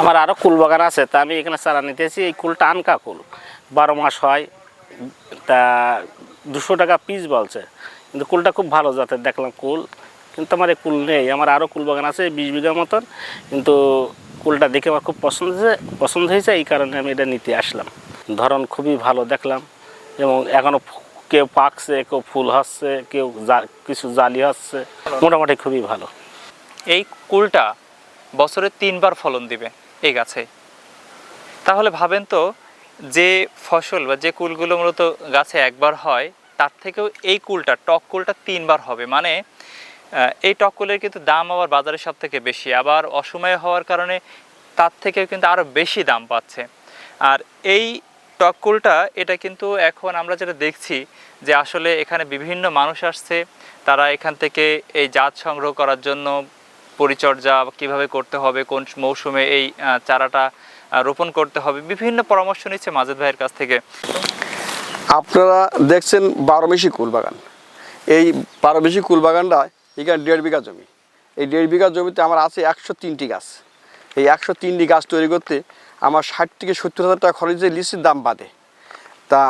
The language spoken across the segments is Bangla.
আমার আরও কুল বাগান আছে, তা আমি এখানে চারা নিতেছি, এই কুলটা আনকা কুল। বারো মাস হয়, তা দুশো টাকা পিস বলছে। কিন্তু কুলটা খুব ভালো জাতের, দেখলাম কুল। কিন্তু আমার এই কুল নেই, আমার আরও কুল বাগান আছে বিশ বিঘা মতন। কিন্তু কুলটা দেখে আমার খুব পছন্দ হয়েছে পছন্দ হয়েছে, এই কারণে আমি এটা নিতে আসলাম। ধরন খুবই ভালো দেখলাম, এবং এখনও কেউ পাকছে, কেউ ফুল হচ্ছে, কেউ কিছু জালি হচ্ছে, মোটামুটি খুবই ভালো। এই কুলটা বছরে তিনবার ফলন দিবে। এই গাছে। তাহলে ভাবেন তো, যে ফসল বা যে কুলগুলো মূলত গাছে একবার হয়, তার থেকেও এই কুলটা, টক কুলটা তিনবার হবে। মানে এই টক কুলের কিন্তু দাম আবার বাজারে সব থেকে বেশি। আবার অসময়ে হওয়ার কারণে তার থেকেও কিন্তু আরও বেশি দাম পাচ্ছে। আর এই টক কুলটা, এটা কিন্তু এখন আমরা যেটা দেখছি, যে আসলে এখানে বিভিন্ন মানুষ আসছে, তারা এখান থেকে এই জাত সংগ্রহ করার জন্য পরিচর্যা কীভাবে করতে হবে, কোন মৌসুমে এই চারাটা রোপণ করতে হবে, বিভিন্ন পরামর্শ নিচ্ছে মাজেদ ভাইয়ের কাছ থেকে। আপনারা দেখছেন বারোমেশি কুল বাগান এই বারোমেশি কুল বাগানটা এখানে দেড় বিঘা জমি। এই দেড় বিঘা জমিতে আমার আছে একশো তিনটি গাছ। এই একশো তিনটি গাছ তৈরি করতে আমার ষাট থেকে সত্তর হাজার টাকা খরচে লিচির দাম বাদে। তা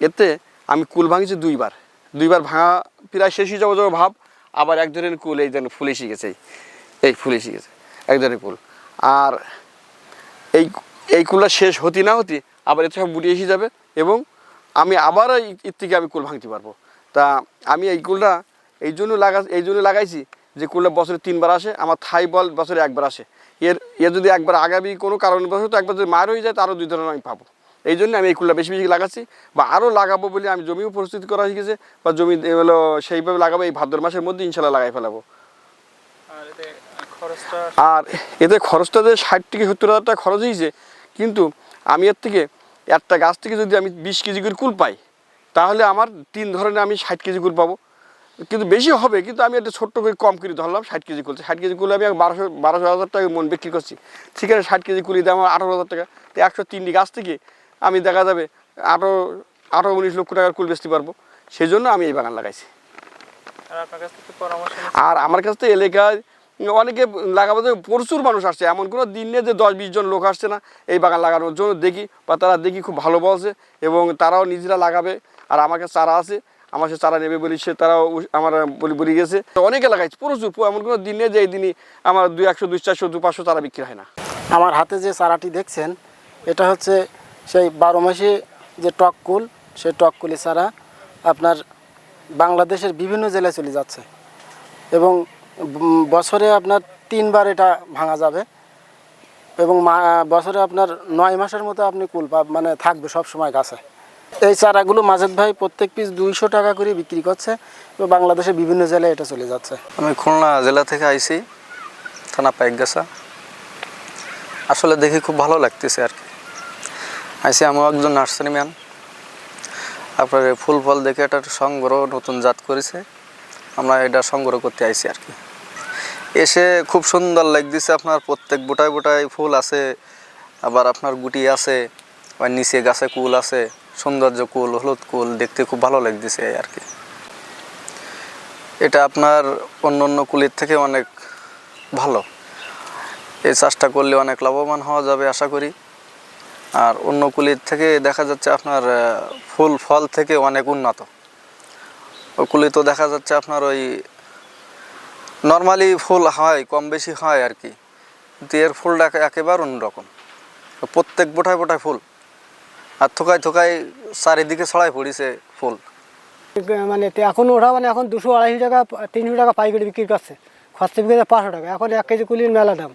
এতে আমি কুল ভাঙিছি দুইবার। দুইবার ভাঙা প্রায় শেষই যাব যাব ভাব, আবার এক ধরনের কুল এই যেন ফুলে শিখেছে এই ফুলে শিখেছে এক ধরনের কুল আর এই এই কুলটা শেষ হতি না হতি আবার এতে সব বুড়ি এসে যাবে এবং আমি আবার এর থেকে আমি কুল ভাঙতে পারব। তা আমি এই কুলটা এই জন্য লাগা, এই জন্য লাগাইছি যে কুলটা বছরে তিনবার আসে, আমার থাই বল বছরে একবার আসে। এর এর যদি একবার আগামী কোনো কারণবশত একবার যদি মার হয়ে যায়, তারও দুই ধরনের আমি পাবো। এই জন্য আমি এই কুলটা বেশি বেশি লাগাচ্ছি বা আরও লাগাবো বলে আমি জমিও প্রস্তুতি করা হয়ে গেছে বা জমি হলো সেইভাবে লাগাবো, এই ভাদ্র মাসের মধ্যে ইনশাল্লাহ লাগাই ফেলাবো। আর এতে খরচটা যে ষাট থেকে সত্তর হাজার টাকা খরচ হয়েছে কিন্তু আমি এর থেকে একটা গাছ থেকে যদি আমি বিশ কেজি করে কুল পাই তাহলে আমার তিন ধরনের আমি ষাট কেজি কুল পাবো। কিন্তু বেশি হবে কিন্তু আমি একটা ছোট্ট করে কম করে ধরলাম ষাট কেজি কুল। ষাট কেজি কুল আমি বারোশো বারোশো হাজার টাকা মন বিক্রি করছি। সেখানে ষাট কেজি কুলি দাম আমার আঠারো হাজার টাকা। তো একশো তিনটি গাছ থেকে আমি দেখা যাবে আঠারো আঠারো উনিশ লক্ষ টাকার কুল বেচতে পারব। সেই জন্য আমি এই বাগান লাগাইছি। আর আমার কাছে তো এলাকায় অনেকে লাগাবো যে প্রচুর মানুষ আসছে, এমন কোনো দিন নেই যে দশ বিশ জন লোক আসছে না এই বাগান লাগানোর জন্য। দেখি বা তারা দেখি খুব ভালো বলছে এবং তারাও নিজেরা লাগাবে। আর আমাকে চারা আছে, আমার সে চারা নেবে বলি সে তারাও আমার বলি বলি গেছে। অনেকে লাগাইছে প্রচুর এমন কোনো দিন নেই যে এই দিনই আমার দুই একশো, দুই চারশো দু পাঁচশো চারা বিক্রি হয় না। আমার হাতে যে চারাটি দেখছেন, এটা হচ্ছে সেই বারো মাসে যে টক কুল, সেই টক কুলি চারা আপনার বাংলাদেশের বিভিন্ন জেলায় চলে যাচ্ছে। এবং বছরে আপনার তিনবার এটা ভাঙা যাবে। এবং বছরে আপনার নয় মাসের মতো আপনি কুল পা মানে থাকবে সব সময় গাছে। এই চারাগুলো মাজেদ ভাই প্রত্যেক পিস দুইশো টাকা করে বিক্রি করছে এবং বাংলাদেশের বিভিন্ন জেলায় এটা চলে যাচ্ছে। আমি খুলনা জেলা থেকে আইছি, থানা পাইকগাছা। আসলে দেখি খুব ভালো লাগতেছে আর কি। আইসি আমিও একজন নার্সারি ম্যান। আপনার ফুল ফল দেখে একটা সংগ্রহ নতুন জাত করেছে। আমরা এটা সংগ্রহ করতে আইছি আর কি। এসে খুব সুন্দর লাগতেছে আপনার প্রত্যেক বোটায় বোটায় ফুল আছে, আবার আপনার গুটি আছে, আবার নিচে গাছে কুল আছে, সৌন্দর্য কুল, হলুদ কুল, দেখতে খুব ভালো লাগতেছে আর কি। এটা আপনার অন্য অন্য কুলির থেকে অনেক ভালো। এই চাষটা করলে অনেক লাভবান হওয়া যাবে আশা করি। আর অন্য কুলির থেকে দেখা যাচ্ছে আপনার ফুল ফল থেকে অনেক উন্নত। ওই কুলি তো দেখা যাচ্ছে আপনার ওই নর্মালি ফুল হয় কম বেশি হয় আর কি। কিন্তু এর ফুলটা একে- একেবারে অন্যরকম। প্রত্যেক বোটায় বোটায় ফুল। আর থোকায় থোকায় চারিদিকে ছড়াই পড়িছে ফুল। মানে এখন ওরা মানে এখন দুশো আড়াইশো টাকা তিনশো টাকা পাইকারি বিক্রি করছে। খরচা বিক্রি পাঁচশো টাকা। এখন এক কেজি কুলির মেলা দাম।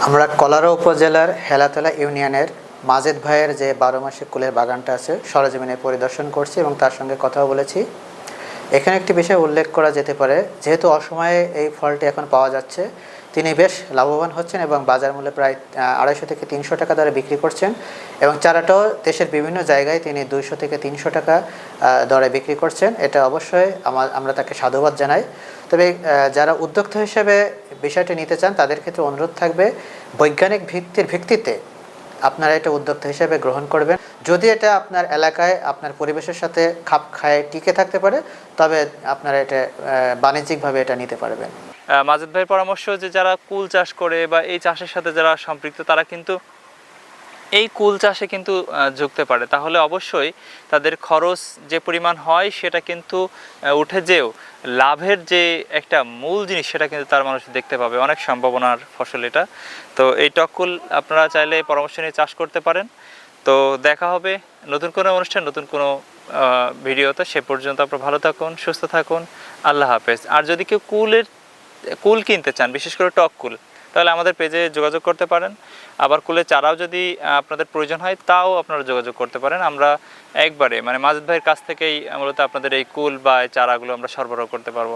আমরা কলারা উপজেলার হেলাতলা ইউনিয়নের মাজেদ ভাইয়ের যে বারো মাসে কুলের বাগানটা আছে সরজমিনে পরিদর্শন করছি এবং তার সঙ্গে কথাও বলেছি। এখানে একটি বিষয় উল্লেখ করা যেতে পারে, যেহেতু অসময়ে এই ফলটি এখন পাওয়া যাচ্ছে, তিনি বেশ লাভবান হচ্ছেন এবং বাজার মূল্যে প্রায় আড়াইশো থেকে তিনশো টাকা দরে বিক্রি করছেন এবং চারাটাও দেশের বিভিন্ন জায়গায় তিনি দুইশো থেকে তিনশো টাকা দরে বিক্রি করছেন। এটা অবশ্যই আমার আমরা তাকে সাধুবাদ জানাই। তবে যারা উদ্যোক্তা হিসেবে বিষয়টি নিতে চান, তাদের ক্ষেত্রে অনুরোধ থাকবে, বৈজ্ঞানিক ভিত্তির ভিত্তিতে আপনারা এটা উদ্যোক্তা হিসেবে গ্রহণ করবেন। যদি এটা আপনার এলাকায় আপনার পরিবেশের সাথে খাপ খায়, টিকে থাকতে পারে, তবে আপনারা এটা বাণিজ্যিকভাবে এটা নিতে পারবেন। মাজেদ ভাইয়ের পরামর্শ যে যারা কুল চাষ করে বা এই চাষের সাথে যারা সম্পৃক্ত, তারা কিন্তু এই কুল চাষে কিন্তু ঝুঁকতে পারে। তাহলে অবশ্যই তাদের খরচ যে পরিমাণ হয়, সেটা কিন্তু উঠে যেও। লাভের যে একটা মূল জিনিস, সেটা কিন্তু তার মানুষ দেখতে পাবে। অনেক সম্ভাবনার ফসল এটা। তো এই টকুল আপনারা চাইলে পরামর্শ নিয়ে চাষ করতে পারেন। তো দেখা হবে নতুন কোনো অনুষ্ঠান, নতুন কোনো ভিডিওতে। সে পর্যন্ত আপনারা ভালো থাকুন, সুস্থ থাকুন। আল্লাহ হাফেজ। আর যদি কেউ কুলের, কুল কিনতে চান, বিশেষ করে টক কুল তাহলে আমাদের পেজে যোগাযোগ করতে পারেন। আবার কুলের চারাও যদি আপনাদের প্রয়োজন হয়, তাও আপনারা যোগাযোগ করতে পারেন। আমরা একবারে মানে মাজেদ ভাইয়ের কাছ থেকেই মূলত আপনাদের এই কুল বা চারাগুলো আমরা সরবরাহ করতে পারব।